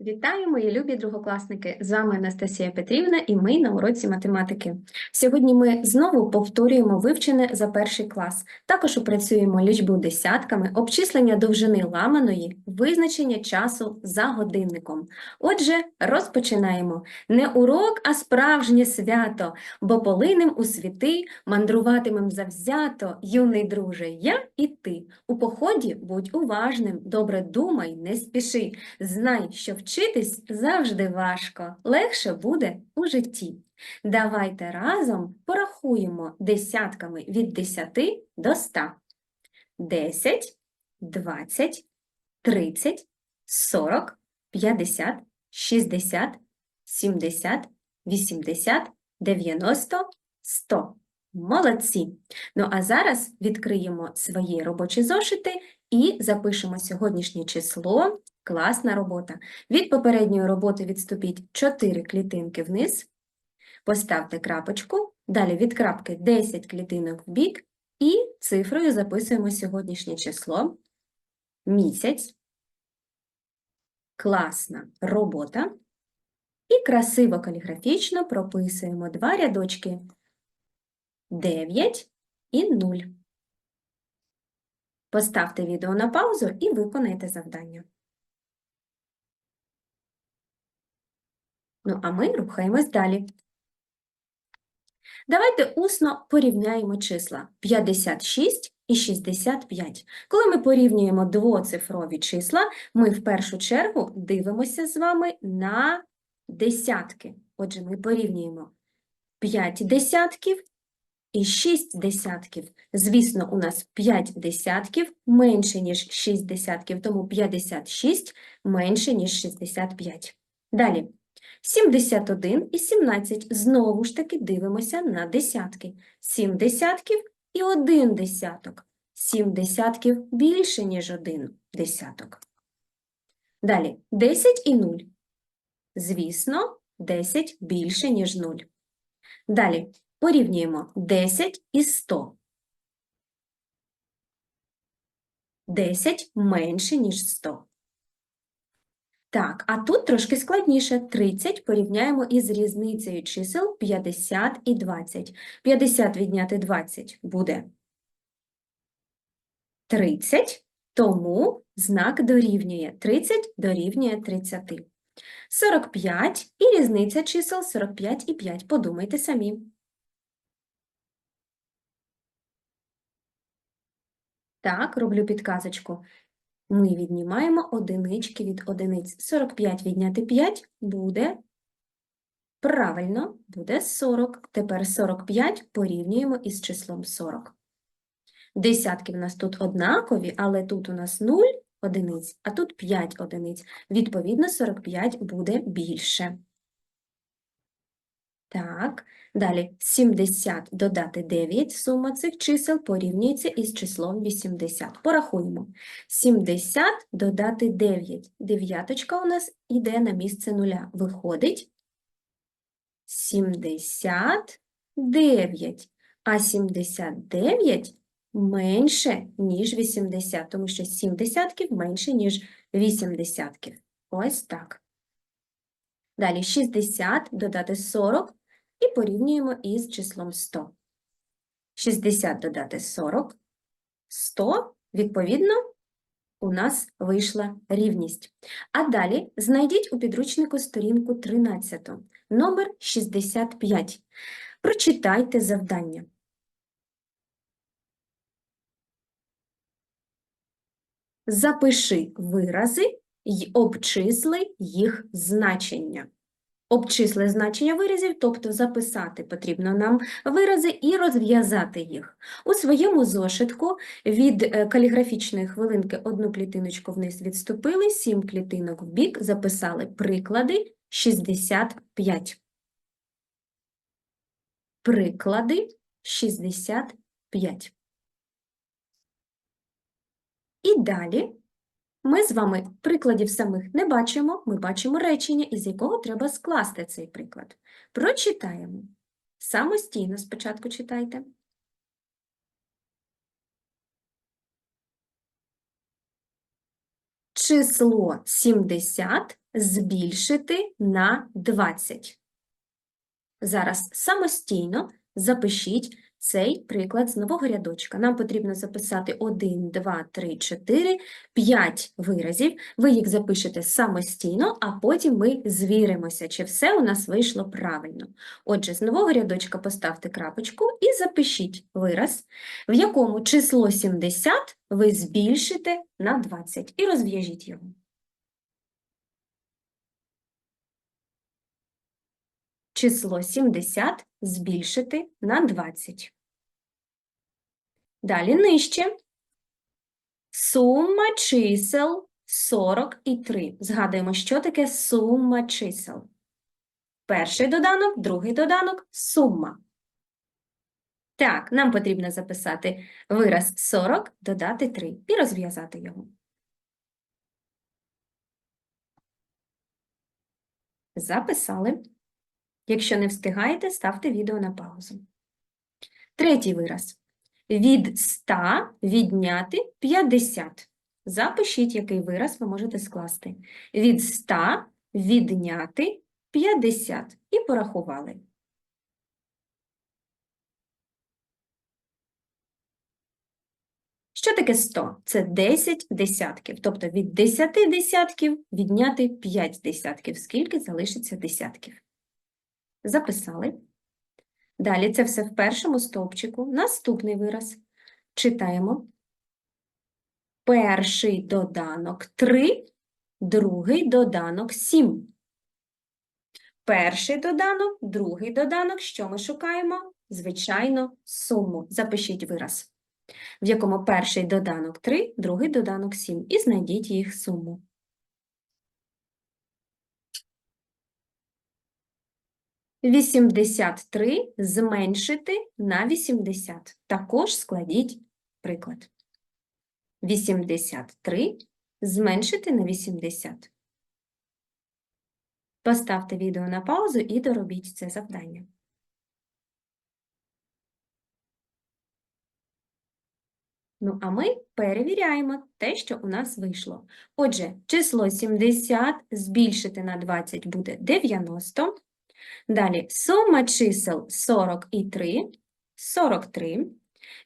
Вітаю, мої любі другокласники! З вами Анастасія Петрівна і ми на уроці математики. Сьогодні ми знову повторюємо вивчене за перший клас. Також опрацюємо лічбу десятками, обчислення довжини ламаної, визначення часу за годинником. Отже, розпочинаємо. Не урок, а справжнє свято, бо полинем у світи мандруватимем завзято, юний друже, я і ти. У поході будь уважним, добре думай, не спіши. Знай, що вчитись завжди важко, легше буде у житті. Давайте разом порахуємо десятками від 10 до 100. 10, 20, 30, 40, 50, 60, 70, 80, 90, 100. Молодці! Ну а зараз відкриємо свої робочі зошити і запишемо сьогоднішнє число. Класна робота. Від попередньої роботи відступіть 4 клітинки вниз, поставте крапочку, далі від крапки 10 клітинок в бік. І цифрою записуємо сьогоднішнє число, місяць, класна робота. І красиво каліграфічно прописуємо два рядочки. 9 і 0. Поставте відео на паузу і виконайте завдання. Ну, а ми рухаємось далі. Давайте усно порівняємо числа 56 і 65. Коли ми порівнюємо двоцифрові числа, ми в першу чергу дивимося з вами на десятки. Отже, ми порівнюємо 5 десятків і 6 десятків. Звісно, у нас 5 десятків менше, ніж 6 десятків, тому 56 менше, ніж 65. Далі. 71 і 17. Знову ж таки дивимося на десятки. 7 десятків і 1 десяток. 7 десятків більше, ніж 1 десяток. Далі 10 і 0. Звісно, 10 більше, ніж 0. Далі порівнюємо 10 і 100. 10 менше, ніж 100. Так, а тут трошки складніше. 30 порівняємо із різницею чисел 50 і 20. 50 відняти 20 буде 30, тому знак дорівнює. 30 дорівнює 30. 45 і різниця чисел 45 і 5. Подумайте самі. Так, роблю підказочку. Ми віднімаємо одинички від одиниць. 45 відняти 5 буде, правильно, буде 40. Тепер 45 порівнюємо із числом 40. Десятки в нас тут однакові, але тут у нас 0 одиниць, а тут 5 одиниць. Відповідно, 45 буде більше. Так, далі 70 додати 9, сума цих чисел порівнюється із числом 80. Порахуємо. 70 додати 9. Дев'яточка у нас йде на місце нуля. Виходить 79. А 79 менше, ніж 80, тому що 7 десятків менше, ніж 8 десятків. Ось так. Далі 60 додати 40 і порівнюємо із числом 100. 60 додати 40, 100, відповідно, у нас вийшла рівність. А далі знайдіть у підручнику сторінку 13, номер 65. Прочитайте завдання. Запиши вирази й обчисли їх значення. Обчисли значення виразів, тобто записати потрібно нам вирази і розв'язати їх. У своєму зошитку від е, каліграфічної хвилинки одну клітиночку вниз відступили, сім клітинок в бік, записали приклади 65. Приклади 65. І далі ми з вами прикладів самих не бачимо, ми бачимо речення, із якого треба скласти цей приклад. Прочитаємо. Самостійно спочатку читайте. Число 70 збільшити на 20. Зараз самостійно запишіть цей приклад з нового рядочка. Нам потрібно записати 1, 2, 3, 4, 5 виразів. Ви їх запишете самостійно, а потім ми звіримося, чи все у нас вийшло правильно. Отже, з нового рядочка поставте крапочку і запишіть вираз, в якому число 70 ви збільшите на 20 і розв'яжіть його. Число 70 збільшити на 20. Далі нижче. Сума чисел 40 і 3. Згадуємо, що таке сума чисел. Перший доданок, другий доданок – сума. Так, нам потрібно записати вираз 40, додати 3 і розв'язати його. Записали. Якщо не встигаєте, ставте відео на паузу. Третій вираз. Від 100 відняти 50. Запишіть, який вираз ви можете скласти. Від 100 відняти 50. І порахували. Що таке 100? Це 10 десятків. Тобто від 10 десятків відняти 5 десятків. Скільки залишиться десятків? Записали. Далі це все в першому стовпчику. Наступний вираз. Читаємо. Перший доданок 3, другий доданок 7. Перший доданок, другий доданок. Що ми шукаємо? Звичайно, суму. Запишіть вираз, в якому перший доданок 3, другий доданок 7. І знайдіть їх суму. Вісімдесят три зменшити на 80. Також складіть приклад. 83 зменшити на 80. Поставте відео на паузу і доробіть це завдання. Ну, а ми перевіряємо те, що у нас вийшло. Отже, число 70 збільшити на 20 буде 90. Далі сума чисел 40 і 3 – 43.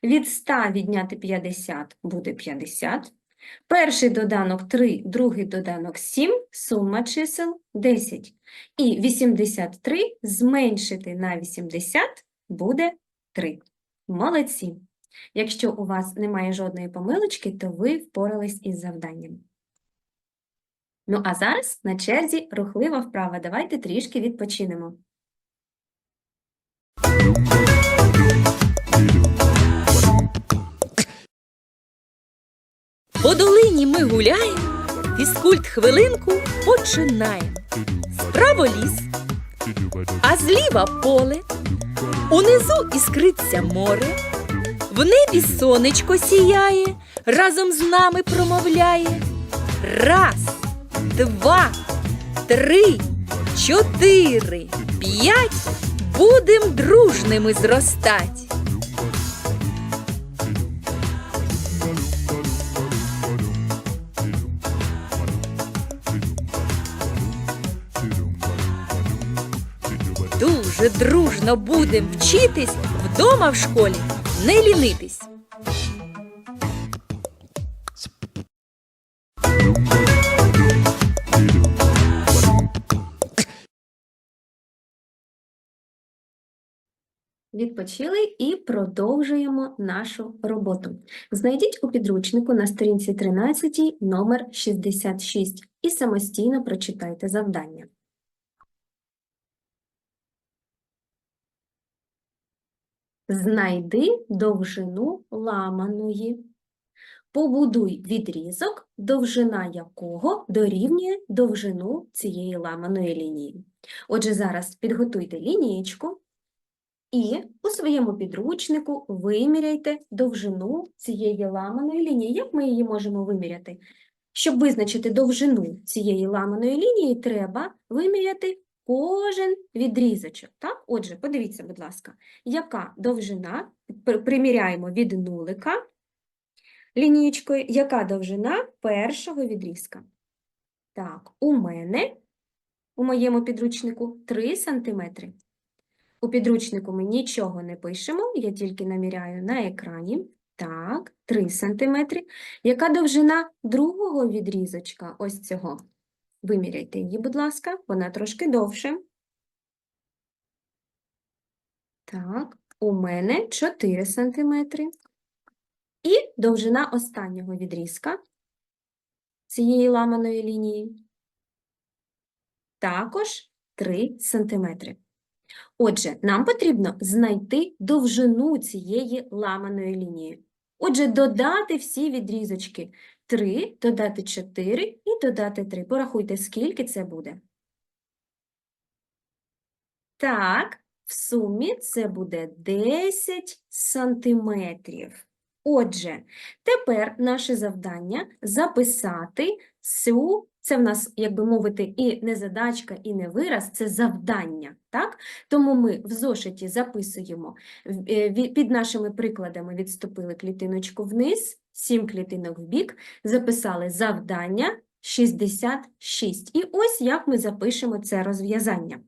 Від 100 відняти 50 буде 50. Перший доданок 3, другий доданок 7, сума чисел 10. І 83 зменшити на 80 буде 3. Молодці! Якщо у вас немає жодної помилочки, то ви впорались із завданням. Ну а зараз на черзі рухлива вправа. Давайте трішки відпочинемо. По долині ми гуляємо, фізкульт хвилинку починаємо. Справа ліс, а зліва поле, унизу іскриться море, в небі сонечко сіяє, разом з нами промовляє. Раз, два, три, чотири, п'ять, будем дружними зростать. Дуже дружно будем вчитись вдома в школі, не лінитись. Відпочили і продовжуємо нашу роботу. Знайдіть у підручнику на сторінці 13 номер 66 і самостійно прочитайте завдання. Знайди довжину ламаної. Побудуй відрізок, довжина якого дорівнює довжину цієї ламаної лінії. Отже, зараз підготуйте лінієчку і у своєму підручнику виміряйте довжину цієї ламаної лінії. Як ми її можемо виміряти? Щоб визначити довжину цієї ламаної лінії, треба виміряти кожен відрізочок. Так? Отже, подивіться, будь ласка, яка довжина, приміряємо від нулика лінієчкою, яка довжина першого відрізка. Так, у мене, у моєму підручнику 3 сантиметри. У підручнику ми нічого не пишемо, я тільки наміряю на екрані. Так, 3 сантиметри. Яка довжина другого відрізочка? Ось цього. Виміряйте її, будь ласка, вона трошки довше. Так, у мене 4 сантиметри. І довжина останнього відрізка цієї ламаної лінії також 3 сантиметри. Отже, нам потрібно знайти довжину цієї ламаної лінії. Отже, додати всі відрізочки. 3, додати 4 і додати 3. Порахуйте, скільки це буде. Так, в сумі це буде 10 сантиметрів. Отже, тепер наше завдання записати цю, це в нас, як би мовити, і не задачка, і не вираз, це завдання, так? Тому ми в зошиті записуємо, е, під нашими прикладами відступили клітиночку вниз, 7 клітинок в бік, записали завдання 66. І ось як ми запишемо це розв'язання.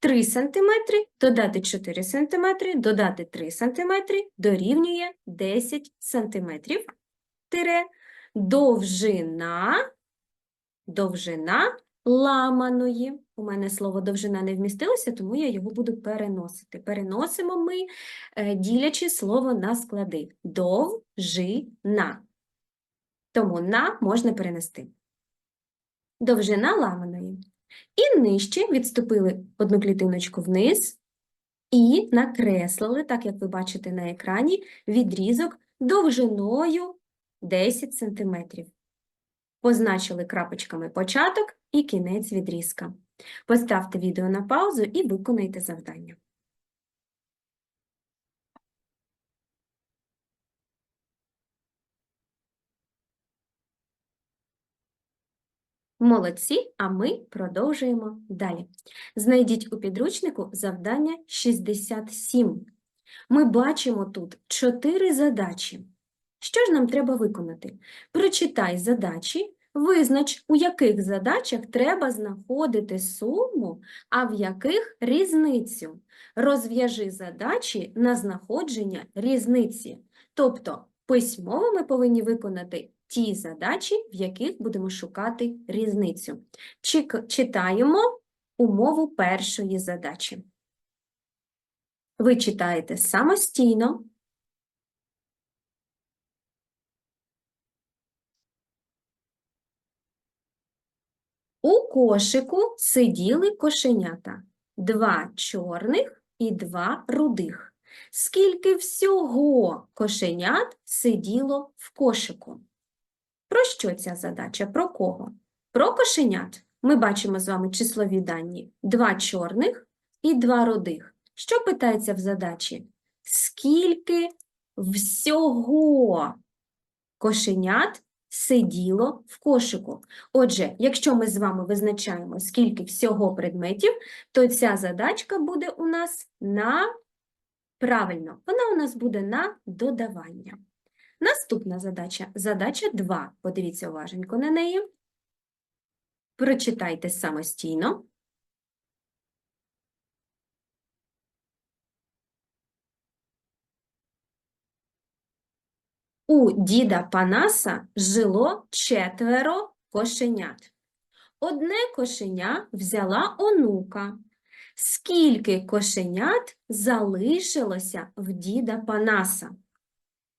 3 см, додати 4 см, додати 3 см, дорівнює 10 см. Довжина, довжина ламаної. У мене слово довжина не вмістилося, тому я його буду переносити. Переносимо ми, е, ділячи слово на склади. Довжина. Тому на можна перенести. Довжина ламаної. І нижче відступили одну клітиночку вниз і накреслили, так як ви бачите на екрані, відрізок довжиною 10 см. Позначили крапочками початок і кінець відрізка. Поставте відео на паузу і виконайте завдання. Молодці, а ми продовжуємо далі. Знайдіть у підручнику завдання 67. Ми бачимо тут 4 задачі. Що ж нам треба виконати? Прочитай задачі, визнач, у яких задачах треба знаходити суму, а в яких різницю. Розв'яжи задачі на знаходження різниці. Тобто письмово ми повинні виконати ті задачі, в яких будемо шукати різницю. Читаємо умову першої задачі. Ви читаєте самостійно. У кошику сиділи кошенята. Два чорних і два рудих. Скільки всього кошенят сиділо в кошику? Про що ця задача? Про кого? Про кошенят. Ми бачимо з вами числові дані. Два чорних і два рудих. Що питається в задачі? Скільки всього кошенят сиділо в кошику? Отже, якщо ми з вами визначаємо, скільки всього предметів, то ця задачка буде у нас на правильно, вона у нас буде на додавання. Наступна задача задача 2. Подивіться уваженько на неї. Прочитайте самостійно. У діда Панаса жило четверо кошенят. Одне кошеня взяла онука. Скільки кошенят залишилося в діда Панаса?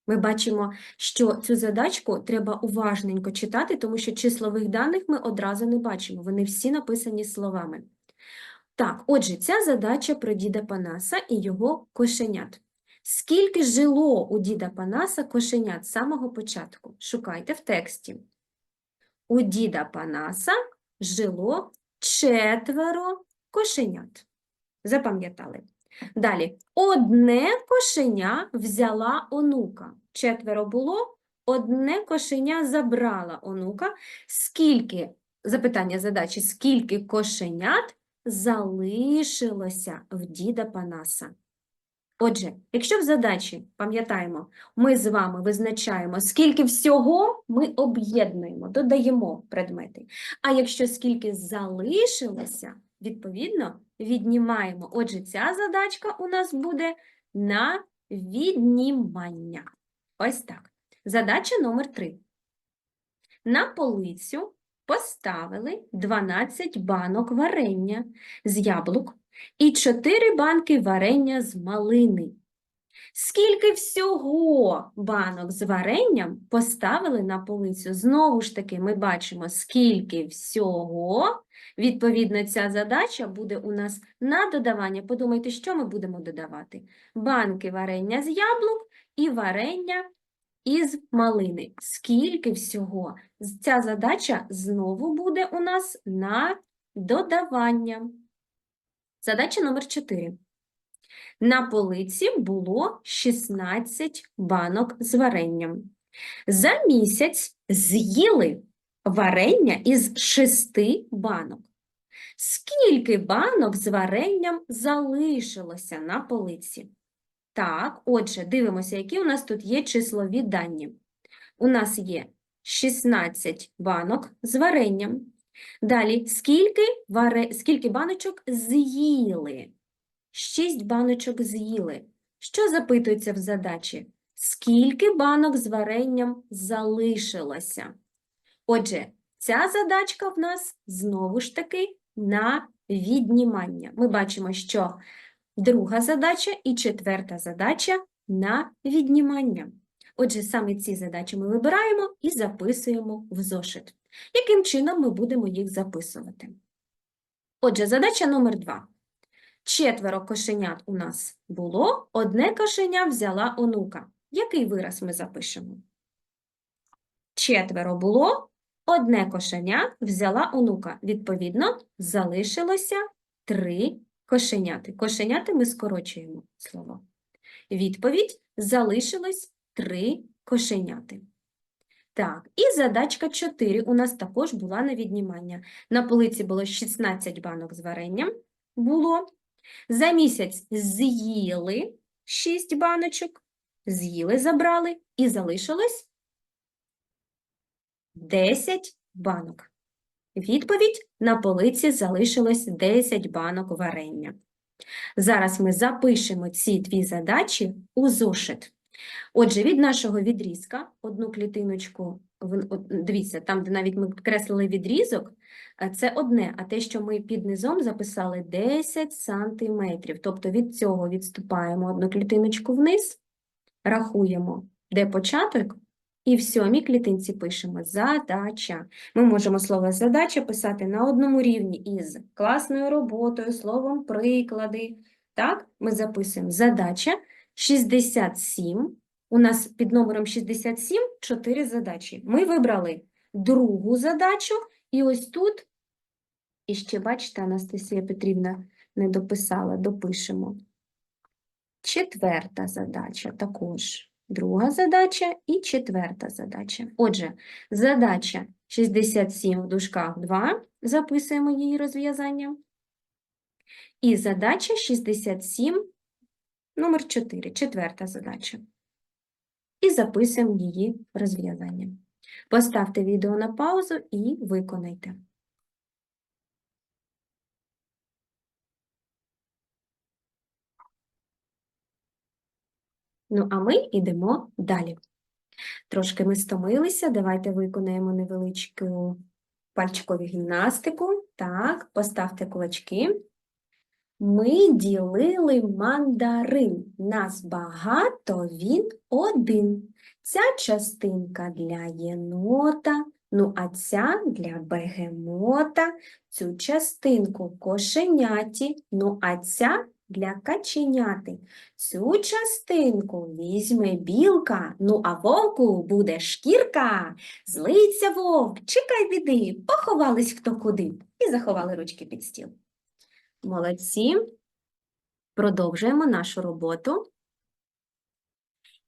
Ми бачимо, що цю задачку треба уважненько читати, тому що числових даних ми одразу не бачимо, вони всі написані словами. Так, отже, ця задача про діда Панаса і його кошенят. Скільки жило у діда Панаса кошенят з самого початку? Шукайте в тексті. У діда Панаса жило четверо кошенят. Запам'ятали? Далі. Одне кошеня взяла онука. Четверо було, одне кошеня забрала онука. Скільки, запитання задачі, скільки кошенят залишилося в діда Панаса? Отже, якщо в задачі, пам'ятаємо, ми з вами визначаємо, скільки всього ми об'єднуємо, додаємо предмети. А якщо скільки залишилося, відповідно, віднімаємо. Отже, ця задачка у нас буде на віднімання. Ось так. Задача номер 3. На полицю поставили 12 банок варення з яблук і 4 банки варення з малини. Скільки всього банок з варенням поставили на полицю? Знову ж таки, ми бачимо, скільки всього. Відповідно, ця задача буде у нас на додавання. Подумайте, що ми будемо додавати? Банки варення з яблук і варення із малини. Скільки всього? Ця задача знову буде у нас на додавання. Задача номер 4. На полиці було 16 банок з варенням. За місяць з'їли варення із 6 банок. Скільки банок з варенням залишилося на полиці? Так, отже, дивимося, які у нас тут є числові дані. У нас є 16 банок з варенням. Далі, скільки, варе... скільки баночок з'їли? 6 баночок з'їли. Що запитується в задачі? Скільки банок з варенням залишилося? Отже, ця задачка в нас знову ж таки на віднімання. Ми бачимо, що друга задача і четверта задача на віднімання. Отже, саме ці задачі ми вибираємо і записуємо в зошит. Яким чином ми будемо їх записувати? Отже, задача номер 2. Четверо кошенят у нас було, одне кошеня взяла онука. Який вираз ми запишемо? Четверо було, одне кошеня взяла онука. Відповідно, залишилося три кошеняти. Кошеняти ми скорочуємо слово. Відповідь залишилось три кошеняти. Так, і задачка 4 у нас також була на віднімання. На полиці було 16 банок з варенням. Було. За місяць з'їли 6 баночок, з'їли, забрали, і залишилось 10 банок. Відповідь на полиці залишилось 10 банок варення. Зараз ми запишемо ці дві задачі у зошит. Отже, від нашого відрізка одну клітиночку, дивіться, там, де навіть ми креслили відрізок, Це одне, а те, що ми під низом записали 10 сантиметрів. Тобто від цього відступаємо одну клітиночку вниз, рахуємо, де початок, і в сьомій клітинці пишемо задача. Ми можемо слово задача писати на одному рівні із класною роботою, словом приклади. Так, ми записуємо задача 67. У нас під номером 67 чотири задачі. Ми вибрали другу задачу, і ось тут і ще, бачите, Анастасія Петрівна не дописала, допишемо. Четверта задача також. Друга задача і четверта задача. Отже, задача 67 в дужках 2, записуємо її розв'язання. І задача 67, номер 4, четверта задача. І записуємо її розв'язання. Поставте відео на паузу і виконайте. Ну, а ми йдемо далі. Трошки ми стомилися, давайте виконаємо невеличку пальчикову гімнастику. Так, поставте кулачки. Ми ділили мандарин. Нас багато, він один. Ця частинка для єнота, ну а ця для бегемота. Цю частинку кошеняті, ну а ця для каченяти. Цю частинку візьме білка, ну а вовку буде шкірка. Злиться вовк, чекай біди, поховались хто куди і заховали ручки під стіл. Молодці. Продовжуємо нашу роботу.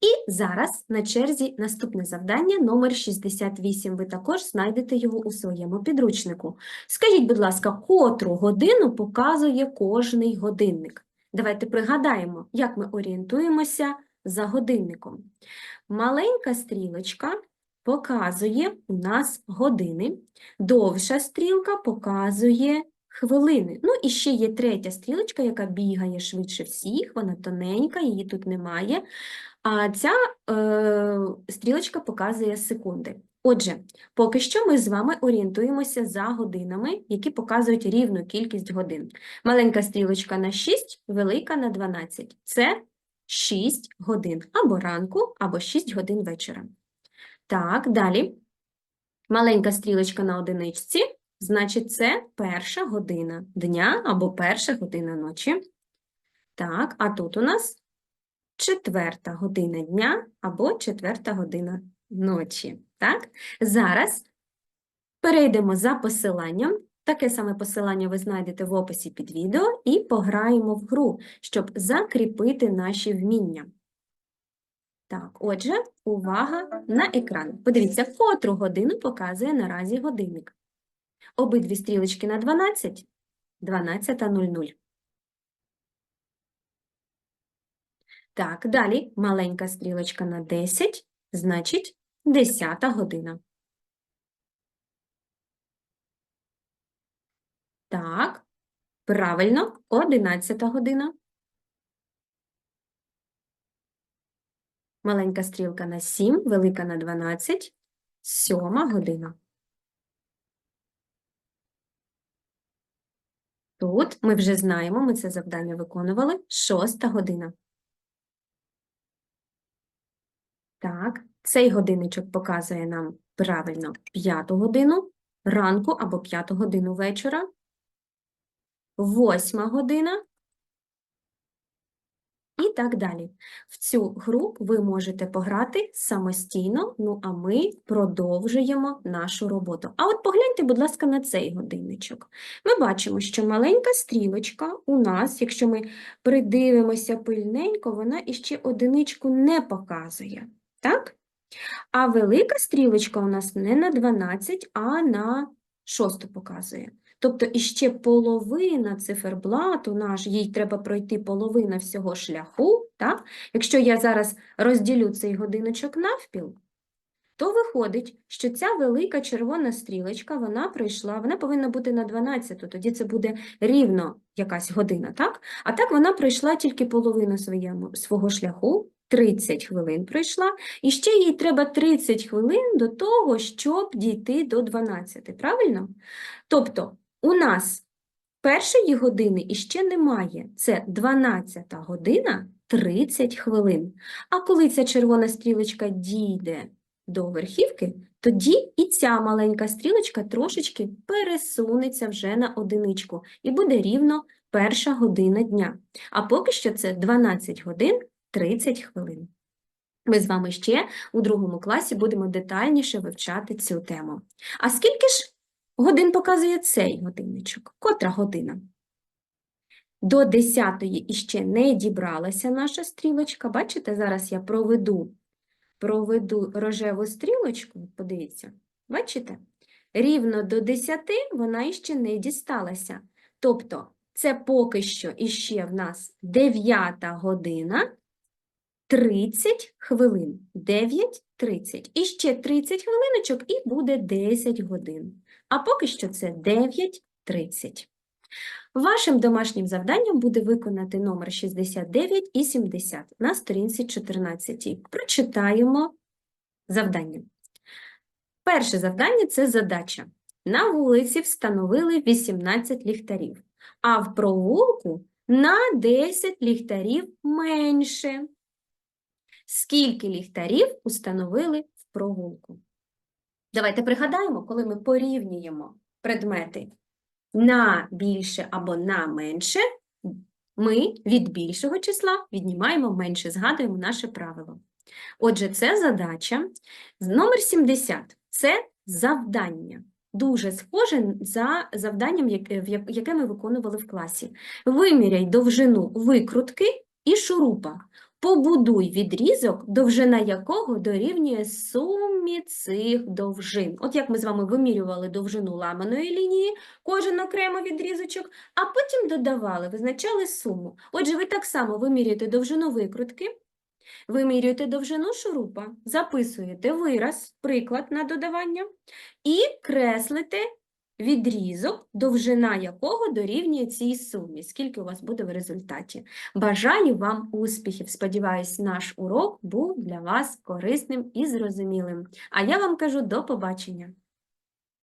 І зараз на черзі наступне завдання номер 68. Ви також знайдете його у своєму підручнику. Скажіть, будь ласка, котру годину показує кожний годинник? Давайте пригадаємо, як ми орієнтуємося за годинником. Маленька стрілочка показує у нас години, довша стрілка показує хвилини. Ну і ще є третя стрілочка, яка бігає швидше всіх, вона тоненька, її тут немає. А ця е, стрілочка показує секунди. Отже, поки що ми з вами орієнтуємося за годинами, які показують рівну кількість годин. Маленька стрілочка на 6, велика на 12. Це 6 годин або ранку, або 6 годин вечора. Так, далі. Маленька стрілочка на одиничці, значить, це перша година дня або перша година ночі. Так, а тут у нас четверта година дня або четверта година ночі. Так? Зараз перейдемо за посиланням. Таке саме посилання ви знайдете в описі під відео і пограємо в гру, щоб закріпити наші вміння. Так, отже, увага на екран. Подивіться, котру годину показує наразі годинник. Обидві стрілочки на 12, 12.00. Так, далі маленька стрілочка на 10, значить 10 година. Так, правильно, 11 година. Маленька стрілка на 7, велика на 12, 7 година. Тут ми вже знаємо, ми це завдання виконували, 6 година. Так, цей годинничок показує нам правильно п'яту годину ранку або п'яту годину вечора, Восьма година і так далі. В цю гру ви можете пограти самостійно, ну а ми продовжуємо нашу роботу. А от погляньте, будь ласка, на цей годинничок. Ми бачимо, що маленька стрілочка у нас, якщо ми придивимося пильненько, вона іще одиничку не показує. Так? А велика стрілочка у нас не на 12, а на 6 показує. Тобто іще половина циферблату наш, їй треба пройти половина всього шляху. Так? Якщо я зараз розділю цей годиночок навпіл, то виходить, що ця велика червона стрілочка, вона пройшла, вона повинна бути на 12, тоді це буде рівно якась година, так? А так вона пройшла тільки половину своєму, свого шляху, 30 хвилин пройшла, і ще їй треба 30 хвилин до того, щоб дійти до 12, правильно? Тобто у нас першої години іще немає, це 12 година 30 хвилин. А коли ця червона стрілочка дійде до верхівки, тоді і ця маленька стрілочка трошечки пересунеться вже на одиничку і буде рівно перша година дня. А поки що це 12 годин 30 хвилин. Ми з вами ще у другому класі будемо детальніше вивчати цю тему. А скільки ж годин показує цей годинничок? Котра година? До 10-ї іще не дібралася наша стрілочка. Бачите, зараз я проведу, проведу рожеву стрілочку, подивіться, бачите? Рівно до 10 вона іще не дісталася. Тобто, це поки що іще в нас 9 година 30 хвилин. 9.30. І ще 30 хвилиночок і буде 10 годин. А поки що це 9.30. Вашим домашнім завданням буде виконати номер 69 і 70 на сторінці 14. Прочитаємо завдання. Перше завдання – це задача. На вулиці встановили 18 ліхтарів, а в провулку на 10 ліхтарів менше. Скільки ліхтарів установили в провулку? Давайте пригадаємо, коли ми порівнюємо предмети на більше або на менше, ми від більшого числа віднімаємо менше, згадуємо наше правило. Отже, це задача. Номер 70 – це завдання. Дуже схоже за завданням, яке, ми виконували в класі. Виміряй довжину викрутки і шурупа. Побудуй відрізок, довжина якого дорівнює сумі цих довжин. От як ми з вами вимірювали довжину ламаної лінії, кожен окремо відрізочок, а потім додавали, визначали суму. Отже, ви так само вимірюєте довжину викрутки, вимірюєте довжину шурупа, записуєте вираз, приклад на додавання, і креслите відрізок, довжина якого дорівнює цій сумі, скільки у вас буде в результаті. Бажаю вам успіхів. Сподіваюсь, наш урок був для вас корисним і зрозумілим. А я вам кажу до побачення.